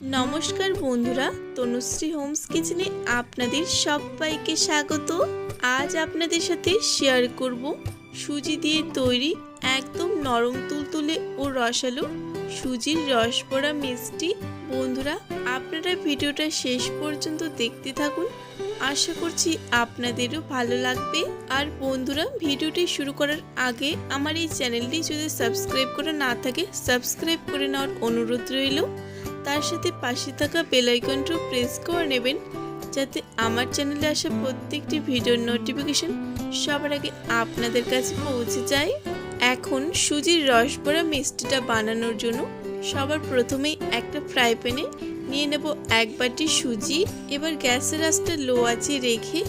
নমস্কার বন্ধুরা, তনুশ্রী হোমস কিচেনে আপনাদের সবাইকে স্বাগত। আজ আপনাদের সাথে শেয়ার করব সুজি দিয়ে তৈরি একদম নরম তুলতুলে ও রসালো সুজির রস পড়া মিষ্টি। বন্ধুরা, আপনারা ভিডিওটা শেষ পর্যন্ত দেখতে থাকুন। আশা করছি আপনাদেরও ভালো লাগবে। আর বন্ধুরা, ভিডিওটি শুরু করার আগে আমার এই চ্যানেলটি যদি সাবস্ক্রাইব করা না থাকে, সাবস্ক্রাইব করে নেওয়ার অনুরোধ রইল। তার সাথে পাশে থাকা বেল আইকনটিও প্রেস করে নেবেন, যাতে আমার চ্যানেলে আসা প্রত্যেকটি ভিডিওর নোটিফিকেশন সবার আগে আপনাদের কাছে পৌঁছে যায়। এখন সুজির রসবড়া মিষ্টিটা বানানোর জন্য সবার প্রথমেই একটা ফ্রাই প্যানে নিয়ে নেব এক বাটি সুজি। এবার গ্যাসের আঁচটা লো আছে রেখে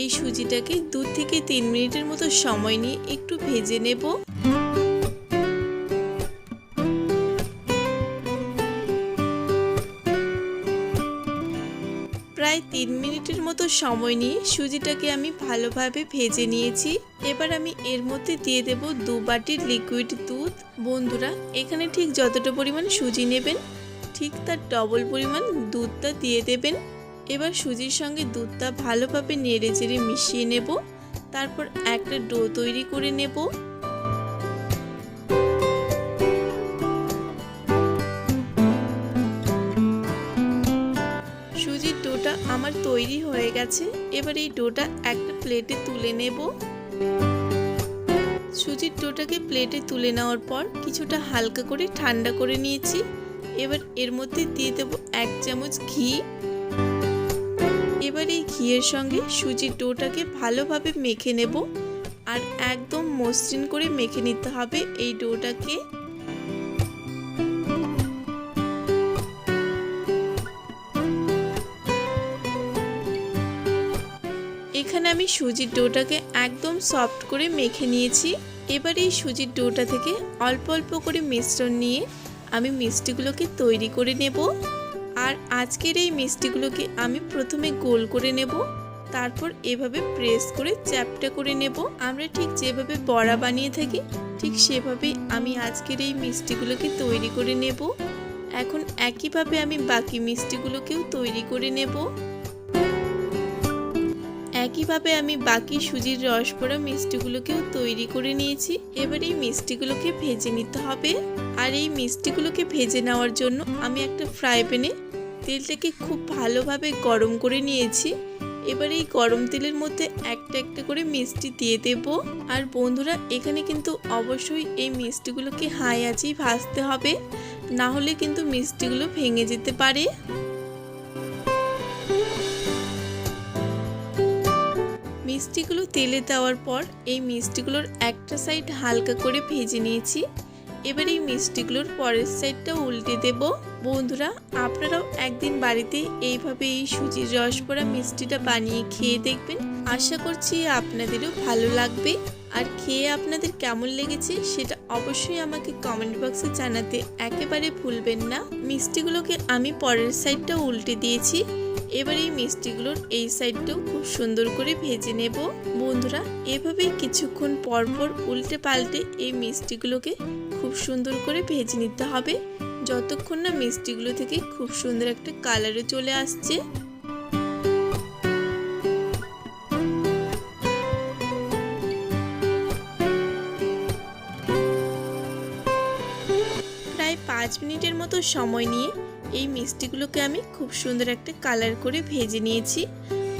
এই সুজিটাকে দু থেকে তিন মিনিটের মতো সময় নিয়ে একটু ভেজে নেব। তিন মিনিটের মতো সময় নিয়ে সুজিটাকে আমি ভালোভাবে ভেজে নিয়েছি। এবার আমি এর মধ্যে দিয়ে দেব দু বাটির লিকুইড দুধ। বন্ধুরা, এখানে ঠিক যতটা পরিমাণ সুজি নেবেন, ঠিক তার ডবল পরিমাণ দুধটা দিয়ে দেবেন। এবার সুজির সঙ্গে দুধটা ভালোভাবে নেড়ে চেড়ে মিশিয়ে নেব। তারপর একটা ডো তৈরি করে নেব। ডোটা আমার তৈরি হয়ে গেছে। এবার এই ডোটা একটা প্লেটে তুলে নেব। সুজির ডোটাকে প্লেটে তুলে নেওয়ার পর কিছুটা হালকা করে ঠান্ডা করে নিয়েছি। এবার এর মধ্যে দিয়ে দেব এক চামচ ঘি। এবার এই ঘিয়ের সঙ্গে সুজির ডোটাকে ভালোভাবে মেখে নেব। আর একদম মসৃণ করে মেখে নিতে হবে এই ডোটাকে। এখানে আমি সুজির ডোটাকে একদম সফট করে মেখে নিয়েছি। এবার এই সুজির ডোটা থেকে অল্প অল্প করে মিশ্রণ নিয়ে আমি মিষ্টিগুলোকে তৈরি করে নেব। আর আজকের এই মিষ্টিগুলোকে আমি প্রথমে গোল করে নেব, তারপর এভাবে প্রেস করে চ্যাপটা করে নেব। আমরা ঠিক যেভাবে বড়া বানিয়ে থাকি, ঠিক সেভাবেই আমি আজকের এই মিষ্টিগুলোকে তৈরি করে নেব। এখন একইভাবে আমি বাকি মিষ্টিগুলোকেও তৈরি করে নেব। একইভাবে আমি বাকি সুজির রস পড়া মিষ্টিগুলোকেও তৈরি করে নিয়েছি? এবার এই মিষ্টিগুলোকে ভেজে নিতে হবে। আর এই মিষ্টিগুলোকে ভেজে নেওয়ার জন্য আমি একটা ফ্রাই প্যানে তেলটাকে খুব ভালোভাবে গরম করে নিয়েছি। এবার এই গরম তেলের মধ্যে একটা একটা করে মিষ্টি দিয়ে দেব। আর বন্ধুরা, এখানে কিন্তু অবশ্যই এই মিষ্টিগুলোকে হাই আছেই ভাজতে হবে। না হলে কিন্তু মিষ্টিগুলো ভেঙে যেতে পারে। মিষ্টিগুলো তেলে দেওয়ার পর এই মিষ্টিগুলোর একটা সাইড হালকা করে ভেজে নিয়েছি। এবার এই মিষ্টিগুলোর পরের সাইডটা উল্টে দেব। বন্ধুরা, আপনারাও একদিন বাড়িতে এইভাবে এই সুজির রস পড়া মিষ্টিটা বানিয়ে খেয়ে দেখবেন। আশা করছি আপনাদেরও ভালো লাগবে। আর খেয়ে আপনাদের কেমন লেগেছে সেটা অবশ্যই আমাকে কমেন্ট বক্সে জানাতে একেবারে ভুলবেন না। মিষ্টিগুলোকে আমি পরের সাইডটা উল্টে দিয়েছি। এবার এই মিষ্টিগুলোর এই সাইডটাও খুব সুন্দর করে ভেজে নেব। বন্ধুরা, এভাবেই কিছুক্ষণ পর পর উল্টে পাল্টে এই মিষ্টিগুলোকে খুব সুন্দর করে ভেজে নিতে হবে। যতক্ষণ না মিষ্টিগুলো থেকে খুব সুন্দর একটা কালারও চলে আসছে। প্রায় পাঁচ মিনিটের মতো সময় নিয়ে এই মিষ্টিগুলোকে আমি খুব সুন্দর একটা কালার করে ভেজে নিয়েছি।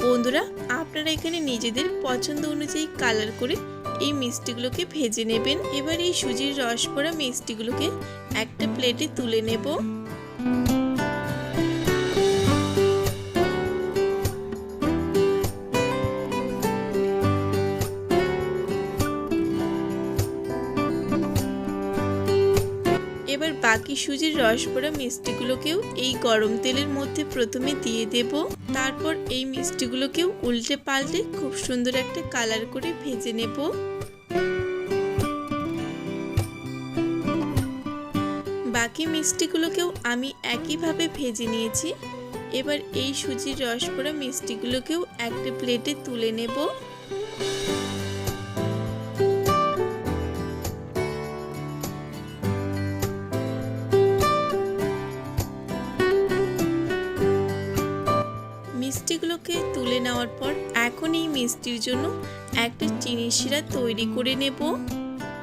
বন্ধুরা, আপনারা এখানে নিজেদের পছন্দ অনুযায়ী কালার করে এই মিষ্টিগুলোকে ভেজে নেবেন। এবার এই সুজির রস পড়া মিষ্টিগুলোকে একটা প্লেটে তুলে নেব। বাকি সুজির রস পড়া মিষ্টিগুলোকেও এই গরম তেলের মধ্যে প্রথমে দিয়ে দেব। তারপর এই মিষ্টিগুলোকেও উল্টে পাল্টে খুব সুন্দর একটা কালার করে ভেজে নেব। বাকি মিষ্টিগুলোকেও আমি একইভাবে ভেজে নিয়েছি। এবার এই সুজির রস পড়া মিষ্টিগুলোকেও একটা প্লেটে তুলে নেব। মিষ্টিগুলোকে তুলে নেওয়ার পর এখন এই মিষ্টির জন্য একটা চিনি শিরা তৈরি করে নেব।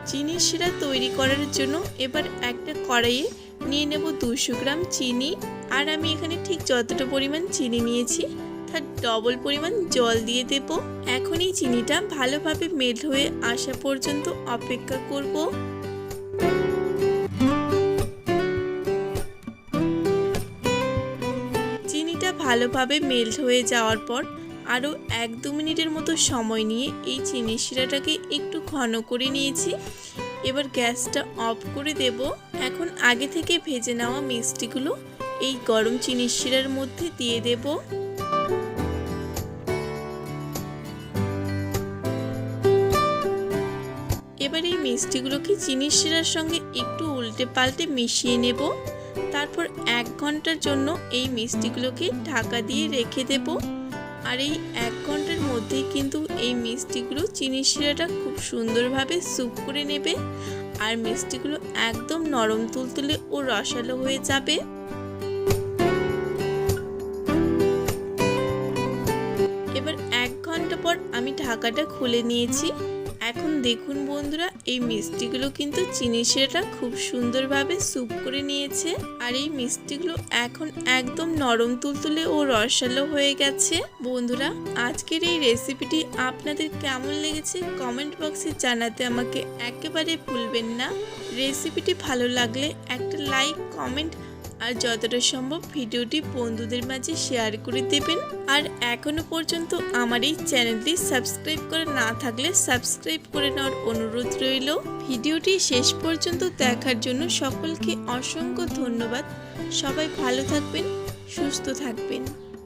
চিনি শিরা তৈরি করার জন্য এবার একটা কড়াইয়ে নিয়ে নেব দুশো গ্রাম চিনি। আর আমি এখানে ঠিক যতটা পরিমাণ চিনি নিয়েছি, তার ডবল পরিমাণ জল দিয়ে দেব। এখন এই চিনিটা ভালোভাবে মেল্ট হয়ে আসা পর্যন্ত অপেক্ষা করব। ভালোভাবে মেল্ট হয়ে যাওয়ার পর আরও এক দু মিনিটের মতো সময় নিয়ে এই চিনি শিরাটাকে একটু ঘন করে নিয়েছি। এবার গ্যাসটা অফ করে দেব। এখন আগে থেকে ভেজে নেওয়া মিষ্টিগুলো এই গরম চিনি শিরার মধ্যে দিয়ে দেব। এবার এই মিষ্টিগুলোকে চিনি শিরার সঙ্গে একটু উল্টে পাল্টে মিশিয়ে নেব। তারপর এক ঘণ্টার জন্য এই মিষ্টিগুলোকে ঢাকা দিয়ে রেখে দেব। আর এই এক ঘণ্টার মধ্যেই কিন্তু এই মিষ্টিগুলো চিনি শিরাটা খুব সুন্দরভাবে স্যুপ করে নেবে আর মিষ্টিগুলো একদম নরম তুলতুলে ও রসালো হয়ে যাবে। এবার এক ঘণ্টা পর আমি ঢাকাটা খুলে নিয়েছি। এখন দেখুন বন্ধুরা, এই মিষ্টিগুলো কিন্তু চিনি শিরাটা খুব সুন্দরভাবে স্যুপ করে নিয়েছে। আর এই মিষ্টিগুলো এখন একদম নরম তুলতুলে ও রসালো হয়ে গেছে। বন্ধুরা, আজকের এই রেসিপিটি আপনাদের কেমন লেগেছে কমেন্ট বক্সে জানাতে আমাকে একেবারে ভুলবেন না। রেসিপিটি ভালো লাগলে একটা লাইক, কমেন্ট আর যতটা সম্ভব ভিডিওটি বন্ধুদের মাঝে শেয়ার করে দেবেন। আর এখনও পর্যন্ত আমার এই চ্যানেলটি সাবস্ক্রাইব করে না থাকলে সাবস্ক্রাইব করে নেওয়ার অনুরোধ রইল। ভিডিওটি শেষ পর্যন্ত দেখার জন্য সকলকে অসংখ্য ধন্যবাদ। সবাই ভালো থাকবেন, সুস্থ থাকবেন।